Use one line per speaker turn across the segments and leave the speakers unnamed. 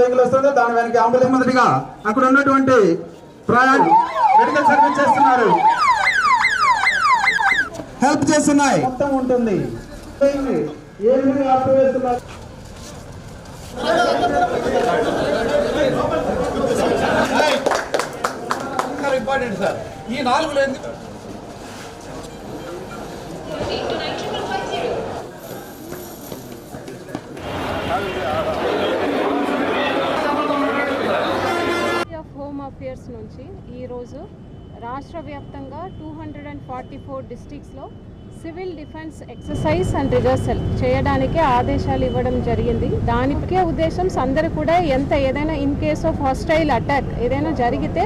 Vehicle వస్తుంది. దాని వెనక అంబులెన్స్ మొదటిగా అక్కడ ఉన్నటువంటి ప్రయాణ్ మెడికల్ సర్వీస్ చేస్తున్నారు. హెల్ప్ చేస్తున్నాయి. మొత్తం ఉంటుంది.
ఇంపార్టెంట్ సార్ ఈ నాలుగు లేదు
హాఫ్ ఇయర్స్ నుంచి ఈరోజు రాష్ట్ర వ్యాప్తంగా two hundred and forty four డిస్టిక్స్లో civil defence exercise and rehearsal చేయడానికి ఆదేశాలు ఇవ్వడం జరిగింది. దానికే ఉద్దేశం అందరూ కూడా ఎంత ఏదైనా in case of hostile attack ఏదైనా జరిగితే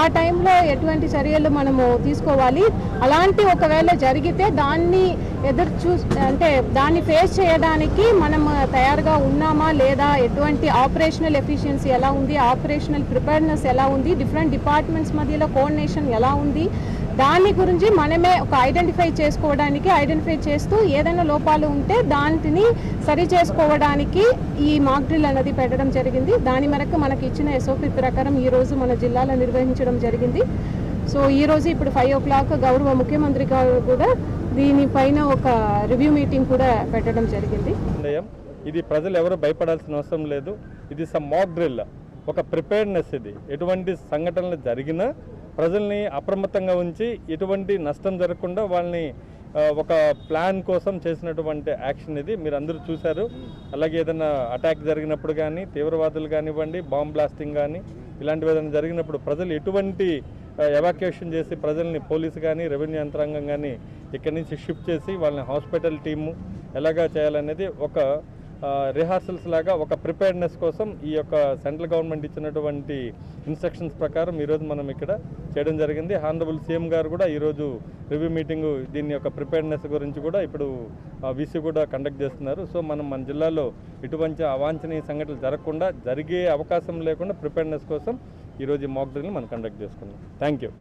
ఆ టైంలో ఎటువంటి చర్యలు మనము తీసుకోవాలి. అలాంటి ఒకవేళ జరిగితే దాన్ని ఎదురు చూ అంటే దాన్ని ఫేస్ చేయడానికి మనం తయారుగా ఉన్నామా లేదా ఎటువంటి ఆపరేషనల్ ఎఫిషియన్సీ ఎలా ఉంది ఆపరేషనల్ ప్రిపేర్నెస్ ఎలా ఉంది డిఫరెంట్ డిపార్ట్మెంట్స్ మధ్యలో కోఆర్డినేషన్ ఎలా ఉంది దాని గురించి మనమే ఒక ఐడెంటిఫై చేసుకోవడానికి ఐడెంటిఫై చేస్తూ ఏదైనా లోపాలు ఉంటే దానిని సరి చేసుకోవడానికి ఈ మాక్ డ్రిల్ అనేది పెట్టడం జరిగింది. దాని మేరకు మనకి ఇచ్చిన ఎస్ఓపి ప్రకారం ఈ రోజు మన జిల్లాలో నిర్వహించడం జరిగింది. సో ఈ రోజు ఇప్పుడు ఫైవ్ ఓ క్లాక్ గౌరవ ముఖ్యమంత్రి గారు కూడా దీనిపైన ఒక రివ్యూ మీటింగ్ కూడా పెట్టడం జరిగింది.
ఇది ప్రజలు ఎవరు భయపడాల్సిన అవసరం లేదు. ఇది సమ్ మాక్ డ్రిల్ ఒక ప్రిపేర్నెస్ ఇది. ఎటువంటి సంఘటనలు జరిగినా ప్రజల్ని అప్రమత్తంగా ఉంచి ఎటువంటి నష్టం జరగకుండా వాళ్ళని ఒక ప్లాన్ కోసం చేసినటువంటి యాక్షన్ ఇది. మీరు అందరూ చూశారు. అలాగే ఏదైనా అటాక్ జరిగినప్పుడు కానీ తీవ్రవాదులు కానివ్వండి బాంబ్ బ్లాస్టింగ్ కానీ ఇలాంటివి ఏదైనా జరిగినప్పుడు ప్రజలు ఎటువంటి ఎవాక్యుయేషన్ చేసి ప్రజల్ని పోలీసు కానీ రెవెన్యూ యంత్రాంగం కానీ ఇక్కడి నుంచి షిఫ్ట్ చేసి వాళ్ళని హాస్పిటల్ టీము ఎలాగా చేయాలనేది ఒక రిహార్సల్స్ లాగా ఒక ప్రిపేర్నెస్ కోసం ఈ యొక్క సెంట్రల్ గవర్నమెంట్ ఇచ్చినటువంటి ఇన్స్ట్రక్షన్స్ ప్రకారం ఈరోజు మనం ఇక్కడ చేయడం జరిగింది. హానరబుల్ సీఎం గారు కూడా ఈరోజు రివ్యూ మీటింగ్ దీని యొక్క ప్రిపేర్నెస్ గురించి కూడా ఇప్పుడు వీసీ కూడా కండక్ట్ చేస్తున్నారు. సో మనం మన జిల్లాలో ఇటువంటి అవాంఛనీయ సంఘటనలు జరగకుండా జరిగే అవకాశం లేకుండా ప్రిపేర్నెస్ కోసం ఈరోజు ఈ మాక్ డ్రిల్ని మనం కండక్ట్ చేసుకున్నాం. Thank you